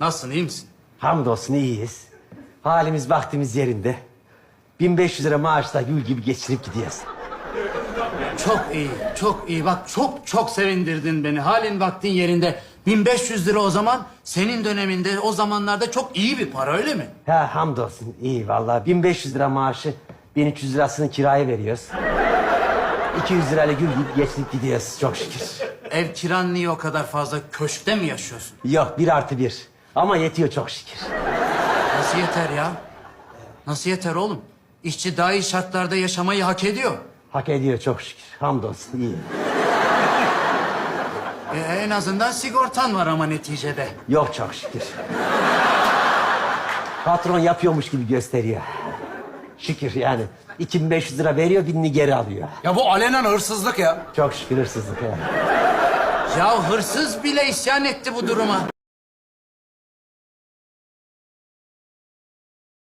Nasılsın, iyi misin? Hamdolsun iyiyiz. Halimiz vaktimiz yerinde. 1500 lira maaşla gül gibi geçirip gidiyoruz. Çok iyi, çok iyi. Bak çok çok sevindirdin beni. Halin vaktin yerinde. 1500 lira o zaman senin döneminde o zamanlarda çok iyi bir para öyle mi? Ha hamdolsun iyi vallahi 1500 lira maaşı 1300 lirasını kiraya veriyoruz. 200 lirayla gül gibi geçirip gidiyoruz çok şükür. Ev kiran niye o kadar fazla? Köşkte mi yaşıyorsun? Yok bir artı bir. Ama yetiyor çok şükür. Nasıl yeter ya? Nasıl yeter oğlum? İşçi daha iyi şartlarda yaşamayı hak ediyor. Hak ediyor çok şükür. Hamdolsun iyi. E, en azından sigortan var ama neticede. Yok çok şükür. Patron yapıyormuş gibi gösteriyor. Şükür yani. 2500 lira veriyor, binini geri alıyor. Ya bu alenen hırsızlık ya. Çok şükür hırsızlık yani. Ya hırsız bile isyan etti bu duruma.